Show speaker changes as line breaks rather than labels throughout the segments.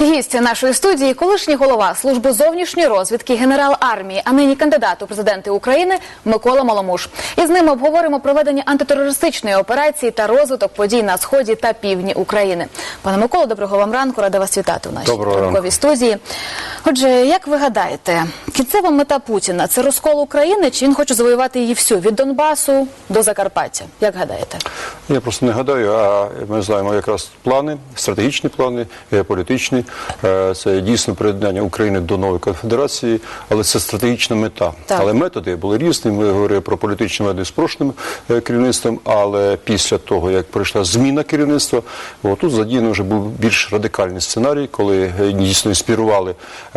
Гість нашої студії, колишній голова служби зовнішньої розвідки, генерал армії, а нині кандидат у президенти України Микола Маломуш. І з ним обговоримо проведення антитерористичної операції та розвиток подій на сході та півдні України. Пане Миколо, доброго вам ранку. Рада вас вітати у нашій ранковій студії. Отже, як ви гадаєте, кінцева мета Путіна це розкол України, чи він хоче завоювати її всю від Донбасу до Закарпаття? Як гадаєте?
Я просто не гадаю, а ми знаємо якраз плани, стратегічні плани, е, політичні. Е, Це дійсно приєднання України до нової конфедерації, але це стратегічна мета.
Так.
Але методи були різні. Ми говорили про політичні методи з прошлим е, керівництвом. Але після того, як пройшла зміна керівництва, тут задіяно вже був більш радикальний сценарій, коли е, дійсно інспірували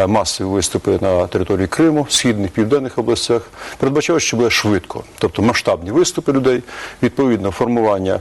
масові виступи на території Криму, східних південних областях. Передбачалося, що буде швидко, тобто масштабні виступи людей, відповідно формування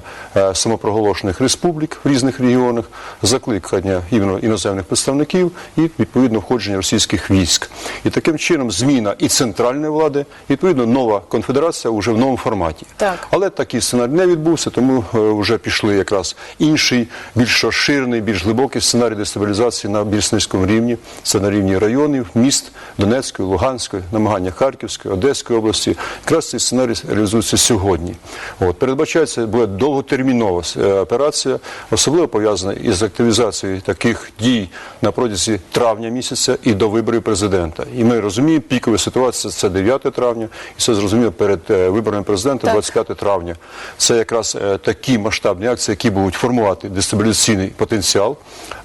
самопроголошених республік в різних регіонах, закликання іменно іноземних представників і відповідно входження російських військ. І таким чином зміна і центральної влади, і, відповідно нова конфедерація вже в новому форматі.
Так.
Але такий сценарій не відбувся, тому е, вже пішли якраз інший, більш розширений, більш глибокий сценарій дестабілізації на більш низькому рівні. Це на рівні районів, міст Донецької, Луганської, намагання Харківської, Одеської області. Якраз цей сценарій реалізується сьогодні. От передбачається буде довготермінова е, операція, особливо пов'язана із активізацією таких дій на протязі травня місяця і до виборів президента. І ми розуміємо, пікова ситуація це 9 травня, і це зрозуміло перед е, виборами президента
Так.
25 травня. Це якраз е, такі масштабні акції, які будуть формувати дестабілізаційний потенціал.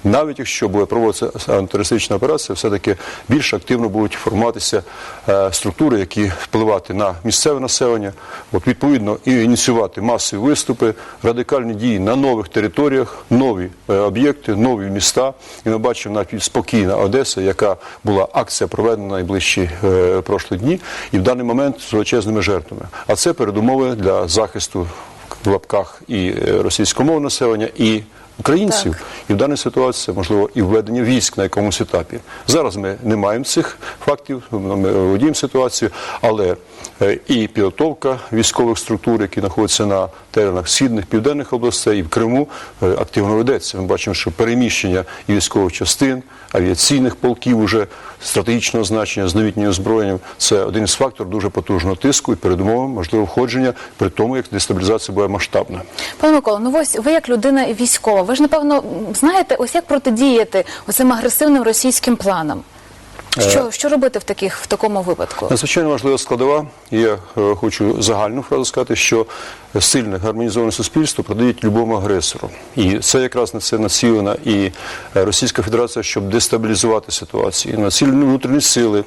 Навіть якщо буде проводитися антитерористична операція, все-таки більш активно будуть формуватися е, структури, які впливати на місцеве населення, от відповідно і ініціювати масові виступи, радикальні дії на нових територіях, нові об'єкти, нові міста. І ми бачимо навіть спокійна Одеса, яка була акція проведена найближчі е, прошлі дні, і в даний момент з величезними жертвами. А це передумови для захисту в лапках і е, російськомовного населення, і українців.
Так.
І в даній ситуації можливо і введення військ на якомусь етапі. Зараз ми не маємо цих фактів, ми володіємо ситуацією, але е, і підготовка військових структур, які знаходяться на теренах східних південних областей і в Криму, е, активно ведеться. Ми бачимо, що переміщення і військових частин, авіаційних полків уже стратегічного значення з новітнім озброєнням це один із факторів дуже потужного тиску і передумови можливо входження при тому, як дестабілізація буде масштабна.
Пане Микола, ну ось ви як людина військова, ви ж напевно знаєте, ось як протидіяти оцим агресивним російським планам. Що, що робити в таких в такому випадку?
Надзвичайно важлива складова. Я е, хочу загальну фразу сказати, що сильне гармонізоване суспільство продають любому агресору. І це якраз на це націлена і е, Російська Федерація, щоб дестабілізувати ситуацію. І Націлені внутрішні сили,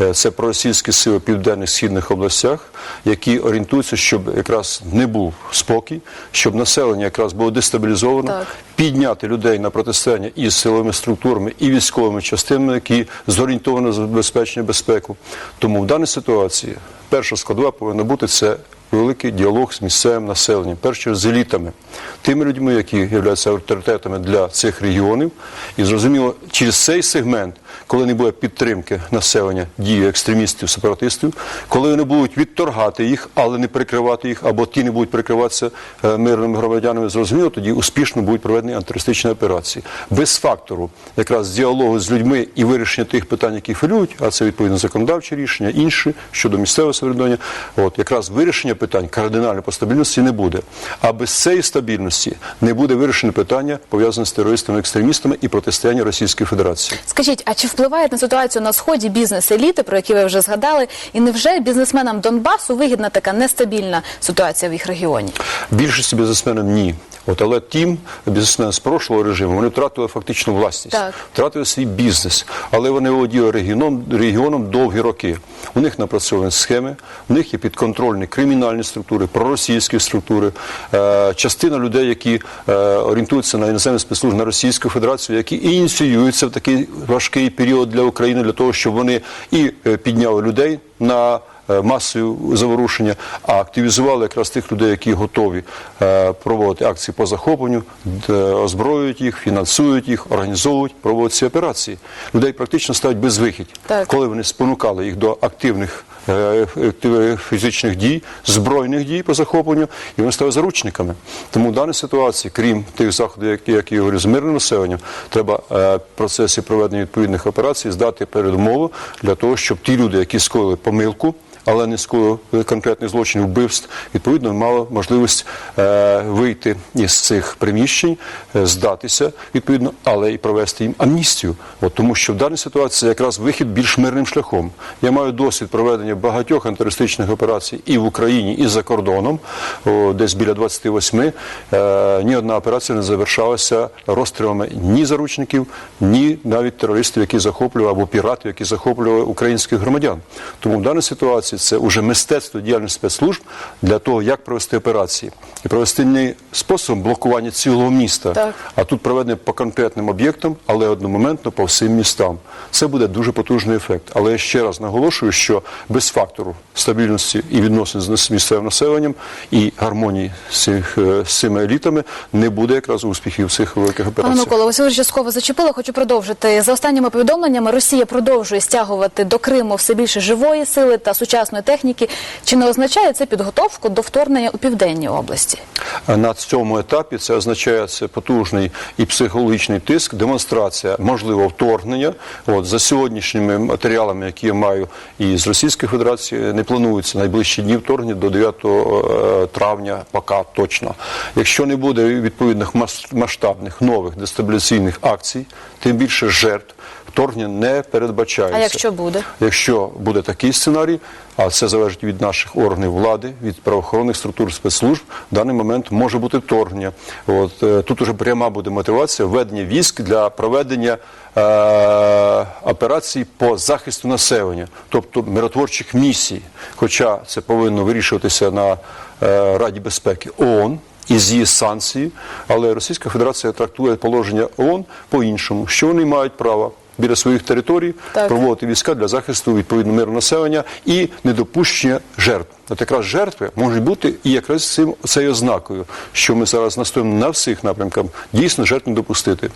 е, це проросійські сили в південних східних областях, які орієнтуються, щоб якраз не був спокій, щоб населення якраз було дестабілізовано,
Так.
Підняти людей на протистояння із силовими структурами і військовими частинами, які зорієнтовані на забезпечення безпеку. Тому в даній ситуації перша складова повинна бути це великий діалог з місцевим населенням, перше з елітами, тими людьми, які являються авторитетами для цих регіонів, і зрозуміло, через цей сегмент, коли не буде підтримки населення дії екстремістів, сепаратистів, коли вони будуть відторгати їх, але не прикривати їх, або ті не будуть прикриватися е, мирними громадянами, зрозуміло, тоді успішно будуть проведені антитерористичні операції. Без фактору якраз діалогу з людьми і вирішення тих питань, які хвилюють, а це відповідно законодавчі рішення, інші щодо місцевого самоврядування. От якраз вирішення питань кардинально по стабільності не буде. А без цієї стабільності не буде вирішено питання пов'язане з терористами, екстремістами і протистояння Російської Федерації.
Скажіть, а чи впливає на ситуацію на сході бізнес-еліти, про які ви вже згадали, і невже бізнесменам Донбасу вигідна така нестабільна ситуація в їх регіоні?
Більшості бізнесменам ні. От, але тим бізнесмени з прошлого режиму вони втратили фактично власність,
Так.
втратили свій бізнес, але вони володіли регіоном, регіоном довгі роки. У них напрацьовані схеми, у них є підконтрольні кримінальні структури, проросійські структури, е, частина людей, які е, орієнтуються на іноземні спецслужби, на Російську Федерацію, які ініціюються в такий важкий період для України для того, щоб вони і е, підняли людей на е, масові заворушення, а активізували якраз тих людей, які готові е, проводити акції по захопленню, озброюють їх, фінансують їх, організовують, проводять ці операції. Людей практично ставить безвихідь, коли вони спонукали їх до активних е, фізичних дій, збройних дій по захопленню, і вони стали заручниками. Тому в даній ситуації, крім тих заходів, які, як я говорю, з мирним населенням, треба в процесі проведення відповідних операцій здати передумову для того, щоб ті люди, які скоїли помилку, але не скоїли конкретних злочинів вбивств, відповідно мали можливість е, вийти із цих приміщень, е, здатися відповідно, але і провести їм амністію. От, тому що в даній ситуації якраз вихід більш мирним шляхом. Я маю досвід проведення багатьох антитерористичних операцій і в Україні, і за кордоном, о, десь біля 28. Е, ні одна операція не завершалася розстрілами ні заручників, ні навіть терористів, які захоплювали або піратів, які захоплювали українських громадян. Тому в даній ситуації це вже мистецтво діяльності спецслужб для того, як провести операції і провести не способом блокування цілого міста,
Так.
а тут проведення по конкретним об'єктам, але одномоментно по всім містам. Це буде дуже потужний ефект. Але я ще раз наголошую, що без фактору стабільності і відносин з місцевим населенням і гармонії з, цих, е, з цими елітами не буде якраз успіхів цих великих
Пане. Микола, ви частково зачепили. Хочу продовжити. За останніми повідомленнями, Росія продовжує стягувати до Криму все більше живої сили та сучасної техніки. Чи не означає це підготовку до вторгнення у південній області?
На цьому етапі це означає це потужний і психологічний тиск, демонстрація можливого вторгнення. От за сьогоднішніми матеріалами, які я маю і з Російської Федерації, не планується найближчі дні вторгнення до 9 е, травня, поки точно. Якщо не буде відповідних мас- масштабних нових дестабіляційних акцій, тим більше жертв. Вторгнення не передбачається.
А якщо буде?
Якщо буде такий сценарій, а це залежить від наших органів влади, від правоохоронних структур спецслужб, в даний момент може бути вторгнення. От е, тут уже пряма буде мотивація введення військ для проведення е, операцій по захисту населення, тобто миротворчих місій. Хоча це повинно вирішуватися на е, Раді безпеки ООН із її санкції, але Російська Федерація трактує положення ООН по-іншому, що вони мають право біля своїх територій
Так.
проводити війська для захисту відповідно миру населення і недопущення жертв. От якраз жертви можуть бути і якраз цим цією ознакою, що ми зараз настоїмо на всіх напрямках, дійсно жертв не допустити.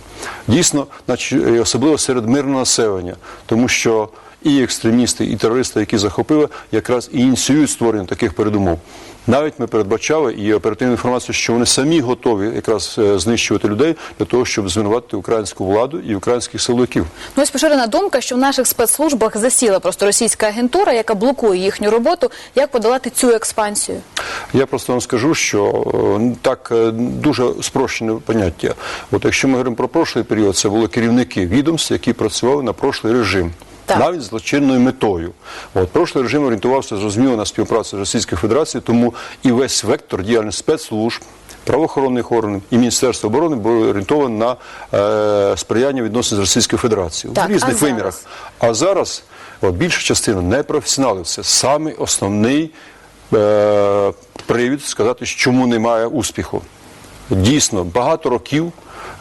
Дійсно, значить, особливо серед мирного населення, тому що і екстремісти, і терористи, які захопили, якраз і ініціюють створення таких передумов. Навіть ми передбачали і є оперативна інформація, що вони самі готові якраз е, знищувати людей для того, щоб звинуватити українську владу і українських силовиків.
Ну, ось поширена думка, що в наших спецслужбах засіла просто російська агентура, яка блокує їхню роботу. Як подолати цю експансію?
Я просто вам скажу, що е, так е, дуже спрощене поняття. От якщо ми говоримо про прошлий період, це були керівники відомств, які працювали на прошлий режим.
Так.
Навіть з злочинною метою. От прошлий режим орієнтувався зрозуміло на співпрацю з Російською Федерацією, тому і весь вектор діяльності спецслужб, правоохоронних органів і Міністерства оборони був орієнтований на е, сприяння відносин з Російською Федерацією
Так,
в різних
а зараз?
вимірах. А зараз от, більша частина непрофесіоналів це самий основний е, привід сказати, чому немає успіху. Дійсно, багато років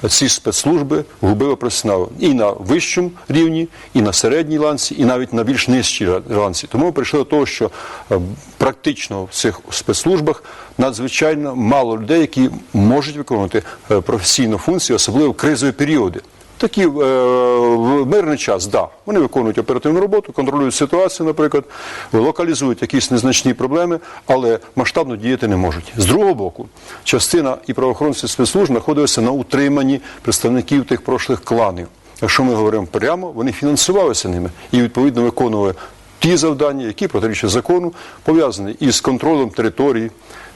ці спецслужби губили професіонал і на вищому рівні, і на середній ланці, і навіть на більш нижчій ланці. Тому прийшло до того, що е, практично в цих спецслужбах надзвичайно мало людей, які можуть виконувати е, професійну функцію, особливо в кризові періоди. Такі е, в мирний час, да, вони виконують оперативну роботу, контролюють ситуацію, наприклад, локалізують якісь незначні проблеми, але масштабно діяти не можуть. З другого боку, частина і правоохоронців спецслужб знаходилися на утриманні представників тих прошлих кланів. Якщо ми говоримо прямо, вони фінансувалися ними і відповідно виконували ті завдання, які протирічать закону, пов'язані із контролем території,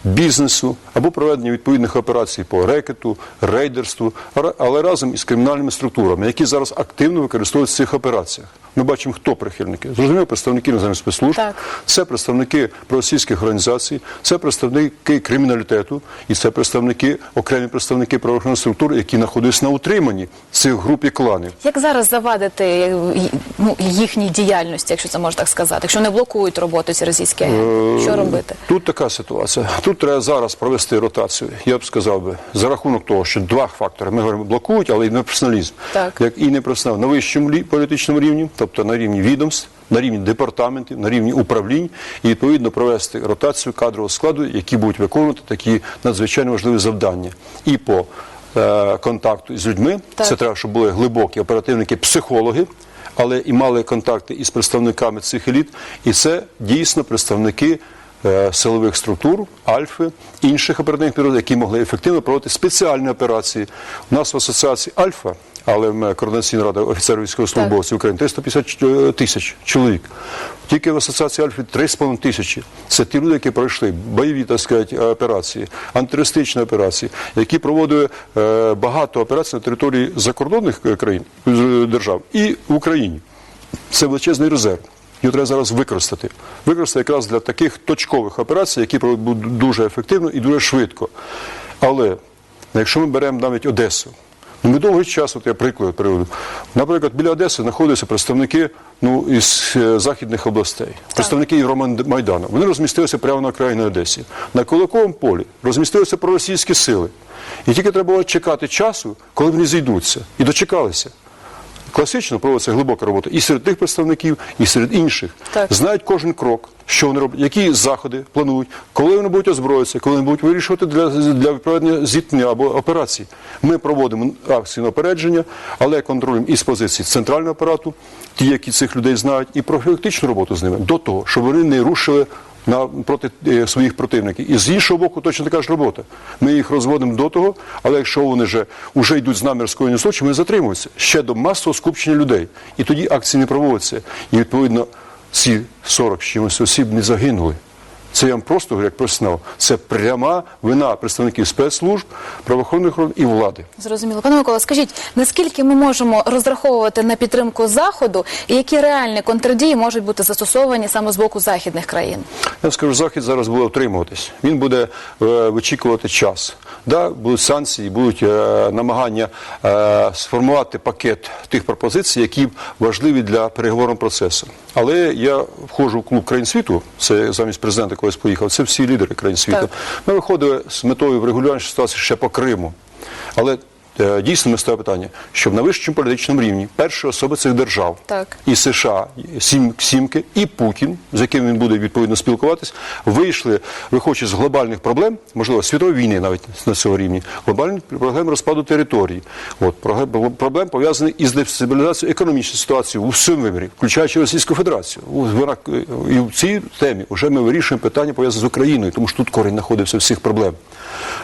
бізнесу або проведення відповідних операцій по рекету, рейдерству, але разом із кримінальними структурами, які зараз активно використовуються в цих операціях. Ми бачимо, хто прихильники. Зрозуміло, представники іноземних спецслужб,
Так.
це представники проросійських організацій, це представники криміналітету і це представники, окремі представники правоохоронних структур, які знаходяться на утриманні цих груп і кланів.
Як зараз завадити е, ну, їхній діяльності, якщо це можна так сказати, якщо не блокують роботу ці російські агенти? Що робити?
Тут така ситуація. Тут треба зараз провести ротацію. Я б сказав би, за рахунок того, що два фактори. Ми говоримо, блокують, але і непрофесіоналізм.
Так.
Як і непрофесіоналізм на вищому політичному рівні, тобто на рівні відомств, на рівні департаментів, на рівні управлінь, і відповідно провести ротацію кадрового складу, які будуть виконувати такі надзвичайно важливі завдання. І по е, контакту з людьми,
Так.
це треба, щоб були глибокі оперативники, психологи. але і мали контакти із представниками цих еліт. І це дійсно представники силових структур, Альфи, інших оперативних підрозділів, які могли ефективно проводити спеціальні операції. У нас в асоціації Альфа, але координаційна рада офіцерів військовослужбовців України 350 тисяч чоловік. Тільки в асоціації Альфи 3,5 тисячі. Це ті люди, які пройшли бойові так сказати, операції, антитерористичні операції, які проводили е, багато операцій на території закордонних е, країн е, держав і в Україні. Це величезний резерв. Його треба зараз використати. Використати якраз для таких точкових операцій, які будуть дуже ефективно і дуже швидко. Але якщо ми беремо навіть Одесу, ну ми довгий час, от я приклад приведу. Наприклад, біля Одеси знаходяться представники ну, із е, західних областей, представники Євромайдану. Вони розмістилися прямо на окраїні Одесі. На Кулаковому полі розмістилися проросійські сили. І тільки треба було чекати часу, коли вони зійдуться. І дочекалися. Класично проводиться глибока робота і серед тих представників, і серед інших.
Так.
Знають кожен крок, що вони роблять, які заходи планують, коли вони будуть озброїтися, коли вони будуть вирішувати для, для проведення зіткнення або операцій. Ми проводимо акції на опередження, але контролюємо і з позиції центрального апарату, ті, які цих людей знають, і профілактичну роботу з ними до того, щоб вони не рушили на проти е, своїх противників. І з іншого боку, точно така ж робота. Ми їх розводимо до того, але якщо вони вже, вже йдуть з намірською скоєння ми вони затримуються ще до масового скупчення людей. І тоді акції не проводяться. І відповідно ці 40 з чимось осіб не загинули. Це я вам просто говорю як професіонал. Це пряма вина представників спецслужб, правоохоронних органів і влади.
Зрозуміло. Пане Микола, скажіть, наскільки ми можемо розраховувати на підтримку Заходу і які реальні контрдії можуть бути застосовані саме з боку західних країн?
Я скажу, Захід зараз буде утримуватись. Він буде е, вичікувати час. Да, будуть санкції, будуть е, намагання е, сформувати пакет тих пропозицій, які важливі для переговорного процесу. Але я входжу в клуб країн світу, це замість президента колись поїхав, це всі лідери країн світу. Ми виходили з метою врегулювання ситуації ще по Криму. Але дійсно ми ставимо питання, щоб на вищому політичному рівні перші особи цих держав
Так.
і США, сім, сімки, і Путін, з яким він буде відповідно спілкуватись, вийшли, виходячи з глобальних проблем, можливо, світової війни навіть на цьому рівні, глобальних проблем розпаду території, от проблем- пов'язаних із дестабілізацією економічної ситуації у всьому вимірі, включаючи Російську Федерацію. Е, і в цій темі вже ми вирішуємо питання пов'язане з Україною, тому що тут корінь знаходився всіх проблем.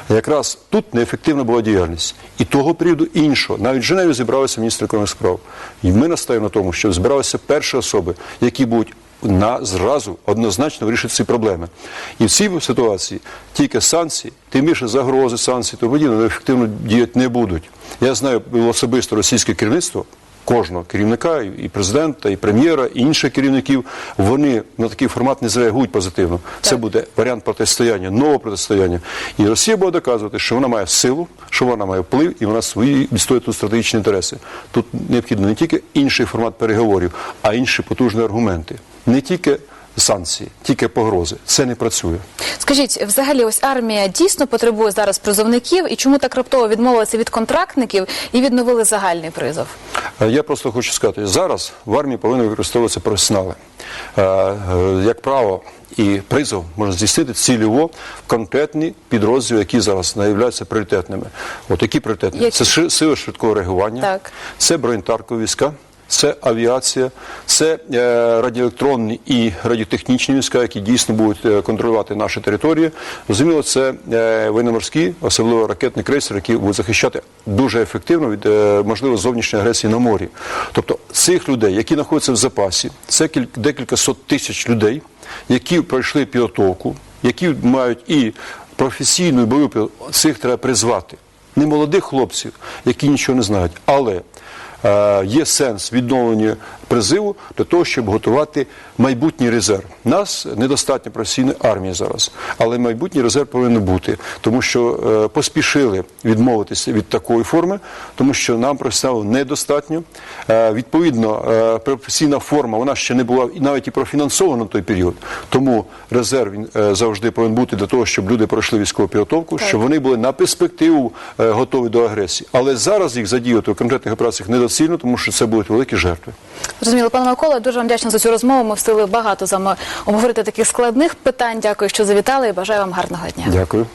Якраз тут неефективна була діяльність. І того періоду іншого. Навіть в Женеві зібралися міністри економічних справ. І ми настаємо на тому, що збиралися перші особи, які будуть на зразу однозначно вирішити ці проблеми. І в цій ситуації тільки санкції, тим більше загрози санкцій, то подібне ефективно діяти не будуть. Я знаю особисто російське керівництво. Кожного керівника, і президента, і прем'єра, і інших керівників, вони на такий формат не зреагують позитивно. Це буде варіант протистояння, нового протистояння. І Росія буде доказувати, що вона має силу, що вона має вплив, і вона свої відстоює тут стратегічні інтереси. Тут необхідно не тільки інший формат переговорів, а інші потужні аргументи. Не тільки санкції, тільки погрози. Це не працює.
Скажіть, взагалі, ось армія дійсно потребує зараз призовників, і чому так раптово відмовилися від контрактників і відновили загальний призов?
Е, Я просто хочу сказати, зараз в армії повинні використовуватися професіонали. Е, е, Як право і призов можна здійснити цільово в конкретні підрозділи, які зараз являються пріоритетними. От які пріоритетні?
Які?
Це сили швидкого реагування,
Так.
це бронетаркові війська. Це авіація, це е, радіоелектронні і радіотехнічні війська, які дійсно будуть е, контролювати наші території. Зрозуміло, це е, военно-морські, особливо ракетний крейсер, які будуть захищати дуже ефективно від можливо зовнішньої агресії на морі. Тобто цих людей, які знаходяться в запасі, це кіль- декілька сот тисяч людей, які пройшли підготовку, які мають і професійну бойову цих треба призвати. Не молодих хлопців, які нічого не знають, але є сенс відновлення призиву для того, щоб готувати майбутній резерв. Нас недостатньо професійної армії зараз, але майбутній резерв повинен бути, тому що е, поспішили відмовитися від такої форми, тому що нам професіоналів недостатньо. Е, відповідно, е, професійна форма вона ще не була навіть і профінансована на той період. Тому резерв він е, завжди повинен бути для того, щоб люди пройшли військову підготовку, щоб вони були на перспективу е, готові до агресії. Але зараз їх задіяти у конкретних операціях недоцільно, тому що це будуть великі жертви.
Зрозуміло, пане Микола, дуже вам вдячна за цю розмову. Ми встигли багато з вами обговорити таких складних питань. Дякую, що завітали і бажаю вам гарного дня.
Дякую.